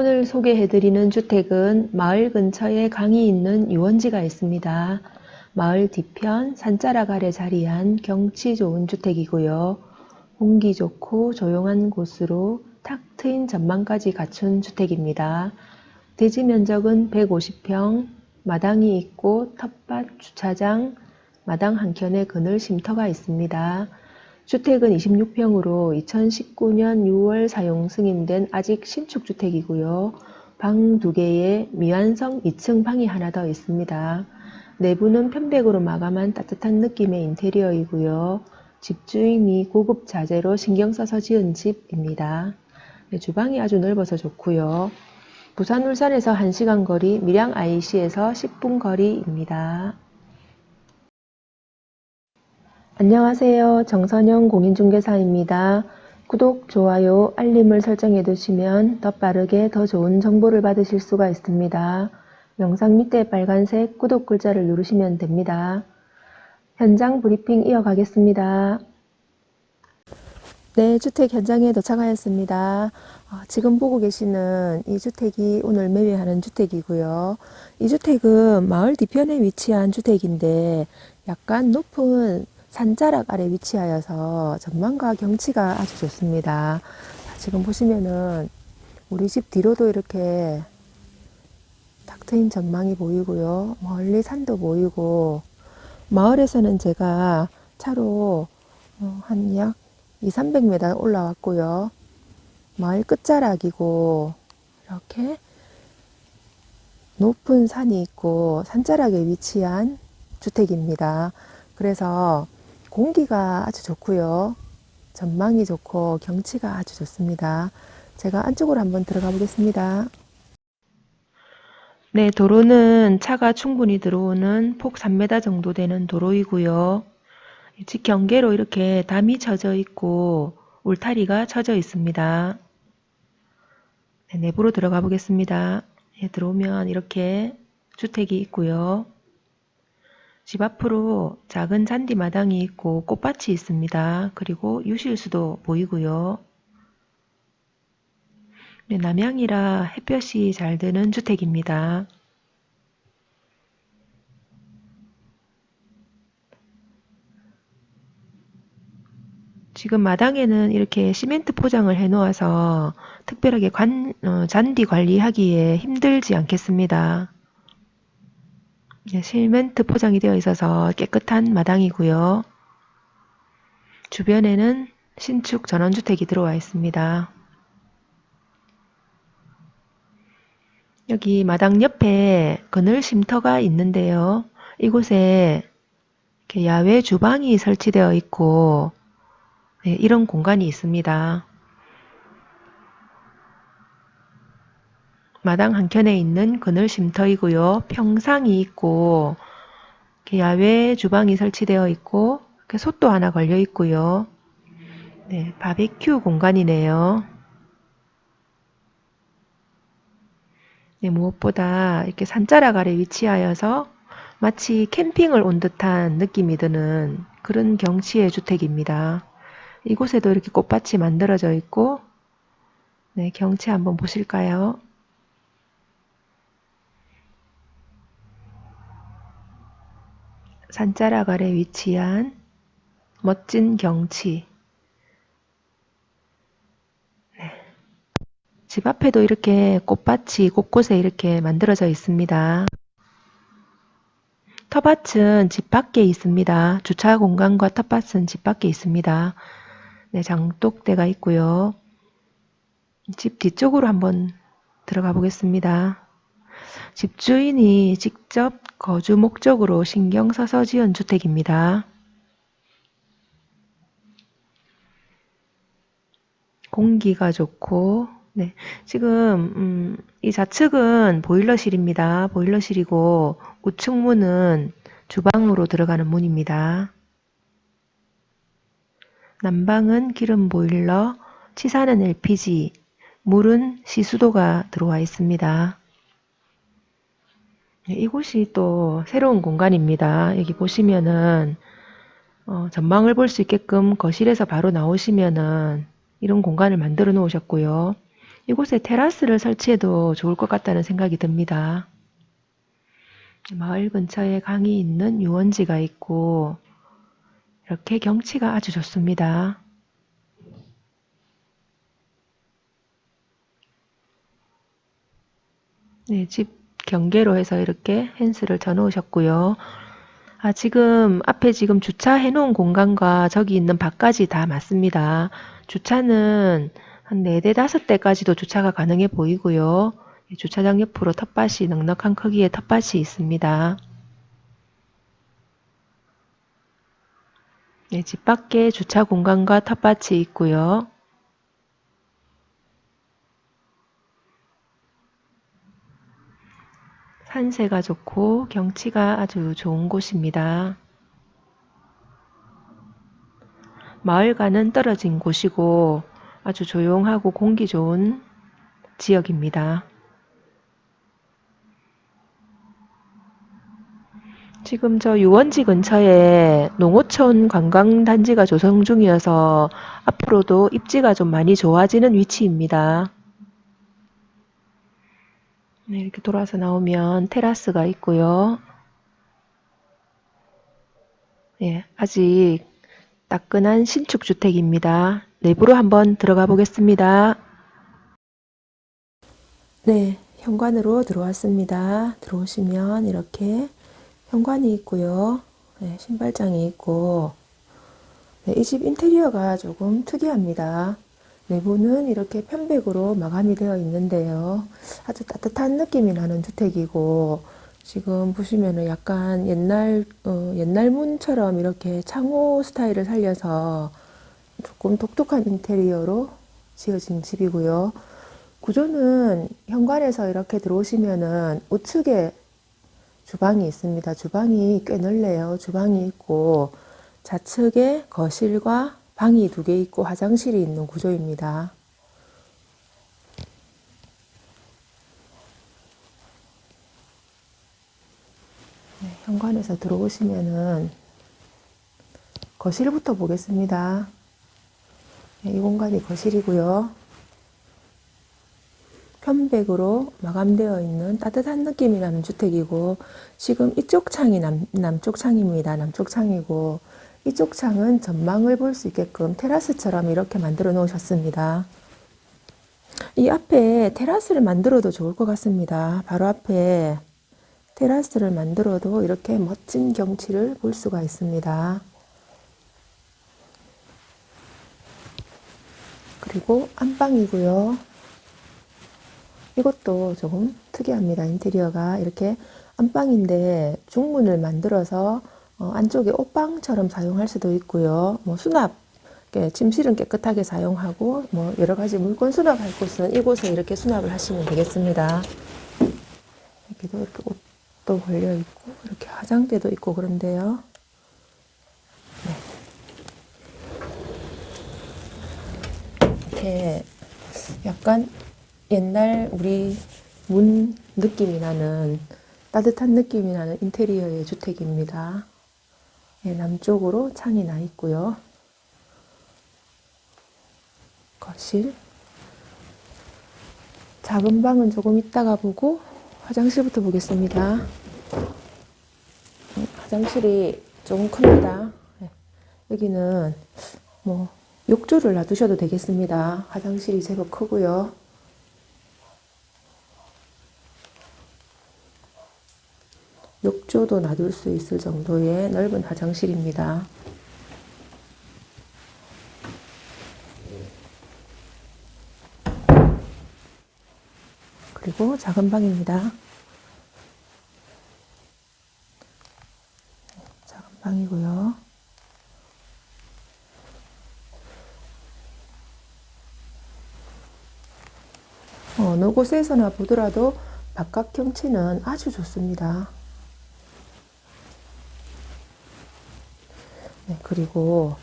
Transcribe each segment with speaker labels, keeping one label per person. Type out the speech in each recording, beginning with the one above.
Speaker 1: 오늘 소개해드리는 주택은 마을 근처에 강이 있는 유원지가 있습니다. 마을 뒤편 산자락 아래 자리한 경치 좋은 주택이고요. 공기 좋고 조용한 곳으로 탁 트인 전망까지 갖춘 주택입니다. 대지 면적은 150평, 마당이 있고 텃밭, 주차장, 마당 한켠에 그늘 쉼터가 있습니다. 주택은 26평으로 2019년 6월 사용 승인된 아직 신축 주택이고요. 방 2개에 미완성 2층 방이 하나 더 있습니다. 내부는 편백으로 마감한 따뜻한 느낌의 인테리어이고요. 집주인이 고급 자재로 신경 써서 지은 집입니다. 네, 주방이 아주 넓어서 좋고요. 부산 울산에서 1시간 거리, 밀양 IC에서 10분 거리입니다. 안녕하세요. 정선영 공인중개사입니다. 구독, 좋아요, 알림을 설정해 두시면 더 빠르게 더 좋은 정보를 받으실 수가 있습니다. 영상 밑에 빨간색 구독 글자를 누르시면 됩니다. 현장 브리핑 이어가겠습니다. 네, 주택 현장에 도착하였습니다. 어, 지금 보고 계시는 이 주택이 오늘 매매하는 주택이고요. 이 주택은 마을 뒤편에 위치한 주택인데 약간 높은 산자락 아래 위치하여서 전망과 경치가 아주 좋습니다. 자, 지금 보시면은 우리 집 뒤로도 이렇게 탁 트인 전망이 보이고요. 멀리 산도 보이고 마을에서는 제가 차로 어, 한약 2, 300m 올라왔고요. 마을 끝자락이고 이렇게 높은 산이 있고 산자락에 위치한 주택입니다. 그래서 공기가 아주 좋고요. 전망이 좋고 경치가 아주 좋습니다. 제가 안쪽으로 한번 들어가 보겠습니다. 네, 도로는 차가 충분히 들어오는 폭 3m 정도 되는 도로이고요. 집 경계로 이렇게 담이 쳐져 있고 울타리가 쳐져 있습니다. 네, 내부로 들어가 보겠습니다. 네, 들어오면 이렇게 주택이 있고요. 집 앞으로 작은 잔디 마당이 있고 꽃밭이 있습니다. 그리고 유실수도 보이고요. 네, 남향이라 햇볕이 잘 드는 주택입니다. 지금 마당에는 이렇게 시멘트 포장을 해 놓아서 특별하게 관, 어, 잔디 관리하기에 힘들지 않겠습니다. 네, 시멘트 포장이 되어 있어서 깨끗한 마당이고요. 주변에는 신축 전원주택이 들어와 있습니다. 여기 마당 옆에 그늘 쉼터가 있는데요. 이곳에 야외 주방이 설치되어 있고 네, 이런 공간이 있습니다. 마당 한켠에 있는 그늘 쉼터이고요. 평상이 있고 야외 주방이 설치되어 있고 솥도 하나 걸려 있고요. 네, 바베큐 공간이네요. 네, 무엇보다 이렇게 산자락 아래 위치하여서 마치 캠핑을 온 듯한 느낌이 드는 그런 경치의 주택입니다. 이곳에도 이렇게 꽃밭이 만들어져 있고, 네, 경치 한번 보실까요? 산자락 아래 위치한 멋진 경치. 네. 집 앞에도 이렇게 꽃밭이 곳곳에 이렇게 만들어져 있습니다. 텃밭은 집 밖에 있습니다. 주차 공간과 텃밭은 집 밖에 있습니다. 네, 장독대가 있고요. 집 뒤쪽으로 한번 들어가 보겠습니다. 집주인이 직접 거주 목적으로 신경 써서 지은 주택입니다. 공기가 좋고, 네. 지금, 음, 이 좌측은 보일러실입니다. 보일러실이고, 우측 문은 주방으로 들어가는 문입니다. 난방은 기름 보일러, 치사는 LPG, 물은 시수도가 들어와 있습니다. 네, 이곳이 또 새로운 공간입니다. 여기 보시면은 어, 전망을 볼 수 있게끔 거실에서 바로 나오시면은 이런 공간을 만들어 놓으셨고요. 이곳에 테라스를 설치해도 좋을 것 같다는 생각이 듭니다. 마을 근처에 강이 있는 유원지가 있고 이렇게 경치가 아주 좋습니다. 네, 집 경계로 해서 이렇게 펜스를 져 놓으셨고요. 아, 지금 앞에 지금 주차해 놓은 공간과 저기 있는 밭까지 다 맞습니다. 주차는 한 4대 5대까지도 주차가 가능해 보이고요. 이 주차장 옆으로 텃밭이 넉넉한 크기의 텃밭이 있습니다. 네, 집 밖에 주차 공간과 텃밭이 있고요. 산세가 좋고 경치가 아주 좋은 곳입니다. 마을과는 떨어진 곳이고 아주 조용하고 공기 좋은 지역입니다. 지금 저 유원지 근처에 농어촌 관광단지가 조성 중이어서 앞으로도 입지가 좀 많이 좋아지는 위치입니다. 네, 이렇게 돌아서 나오면 테라스가 있고요. 예, 아직 따끈한 신축 주택입니다. 내부로 한번 들어가 보겠습니다. 네, 현관으로 들어왔습니다. 들어오시면 이렇게 현관이 있고요. 네, 신발장이 있고 네, 이집 인테리어가 조금 특이합니다. 내부는 이렇게 편백으로 마감이 되어 있는데요. 아주 따뜻한 느낌이 나는 주택이고 지금 보시면은 약간 옛날 어, 옛날 문처럼 이렇게 창호 스타일을 살려서 조금 독특한 인테리어로 지어진 집이고요. 구조는 현관에서 이렇게 들어오시면은 우측에 주방이 있습니다. 주방이 꽤 넓네요. 주방이 있고 좌측에 거실과 방이 두 개 있고 화장실이 있는 구조입니다. 네, 현관에서 들어오시면은 거실부터 보겠습니다. 네, 이 공간이 거실이고요. 편백으로 마감되어 있는 따뜻한 느낌이 나는 주택이고 지금 이쪽 창이 남, 남쪽 창입니다. 남쪽 창이고 이쪽 창은 전망을 볼 수 있게끔 테라스처럼 이렇게 만들어 놓으셨습니다. 이 앞에 테라스를 만들어도 좋을 것 같습니다. 바로 앞에 테라스를 만들어도 이렇게 멋진 경치를 볼 수가 있습니다. 그리고 안방이고요. 이것도 조금 특이합니다. 인테리어가 이렇게 안방인데 중문을 만들어서 어, 안쪽에 옷방처럼 사용할 수도 있고요. 뭐 수납, 침실은 깨끗하게 사용하고 뭐 여러 가지 물건 수납할 곳은 이곳에 이렇게 수납을 하시면 되겠습니다. 여기도 이렇게 옷도 걸려 있고 이렇게 화장대도 있고 그런데요. 네. 이렇게 약간 옛날 우리 문 느낌이 나는 따뜻한 느낌이 나는 인테리어의 주택입니다. 네, 남쪽으로 창이 나 있고요. 거실. 작은 방은 조금 이따가 보고 화장실부터 보겠습니다. 네, 화장실이 조금 큽니다. 네, 여기는 뭐 욕조를 놔두셔도 되겠습니다. 화장실이 제법 크고요. 욕조도 놔둘 수 있을 정도의 넓은 화장실입니다. 그리고 작은 방입니다. 작은 방이고요. 어느 곳에서나 보더라도 바깥 경치는 아주 좋습니다. 그리고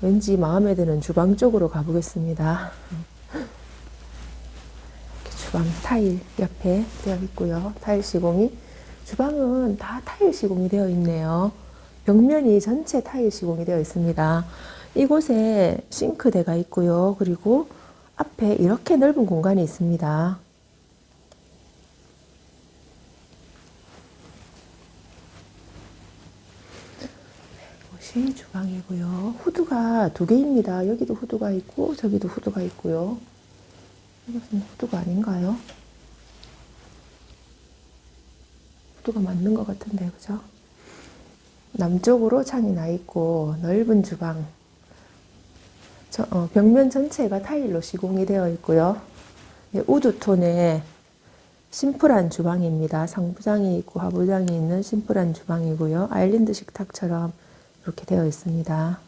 Speaker 1: 왠지 마음에 드는 주방 쪽으로 가보겠습니다. 주방 타일 옆에 되어 있고요. 타일 시공이 주방은 다 타일 시공이 되어 있네요. 벽면이 전체 타일 시공이 되어 있습니다. 이곳에 싱크대가 있고요. 그리고 앞에 이렇게 넓은 공간이 있습니다. 것이 주방이고요. 후드가 두 개입니다. 여기도 후드가 있고 저기도 후드가 있고요. 이것은 후드가 아닌가요? 후드가 맞는 것 같은데 그죠? 남쪽으로 창이 나 있고 넓은 주방 저, 어, 벽면 전체가 타일로 시공이 되어 있고요. 예, 우드톤의 심플한 주방입니다. 상부장이 있고 하부장이 있는 심플한 주방이고요. 아일랜드 식탁처럼 이렇게 되어 있습니다.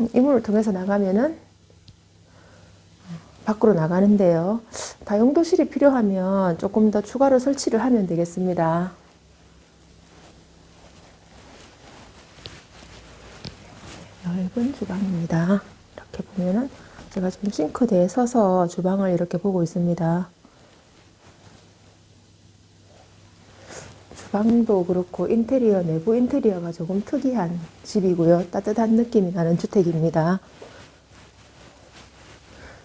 Speaker 1: 음, 이 문을 통해서 나가면은 어, 밖으로 나가는데요. 다용도실이 필요하면 조금 더 추가로 설치를 하면 되겠습니다. 넓은 주방입니다. 이렇게 보면은 제가 지금 싱크대에 서서 주방을 이렇게 보고 있습니다. 방도 그렇고 인테리어, 내부 인테리어가 조금 특이한 집이고요. 따뜻한 느낌이 나는 주택입니다.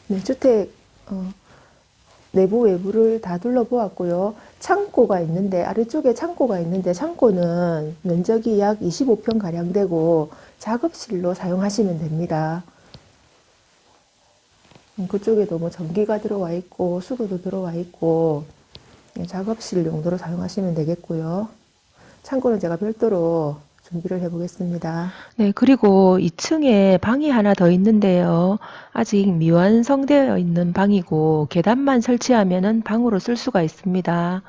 Speaker 1: 네, 주택 어, 내부 외부를 다 둘러보았고요. 창고가 있는데 아래쪽에 창고가 있는데 창고는 면적이 약 25평 가량 되고 작업실로 사용하시면 됩니다. 음, 그쪽에도 뭐 전기가 들어와 있고 수도도 들어와 있고 예, 작업실 용도로 사용하시면 되겠고요. 창고는 제가 별도로 준비를 해보겠습니다. 네, 그리고 2층에 방이 하나 더 있는데요. 아직 미완성되어 있는 방이고 계단만 설치하면은 방으로 쓸 수가 있습니다.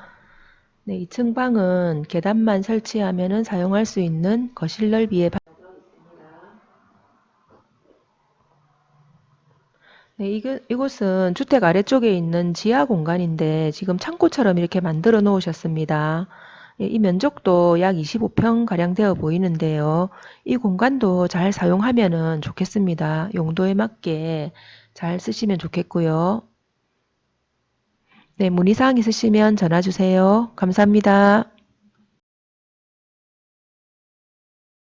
Speaker 1: 네, 2층 방은 계단만 설치하면은 사용할 수 있는 거실 넓이의 방. 네, 이거, 이곳은 주택 아래쪽에 있는 지하 공간인데 지금 창고처럼 이렇게 만들어 놓으셨습니다. 예, 이 면적도 약 25평 가량 되어 보이는데요. 이 공간도 잘 사용하면 좋겠습니다. 용도에 맞게 잘 쓰시면 좋겠고요. 네, 문의사항 있으시면 전화 주세요. 감사합니다.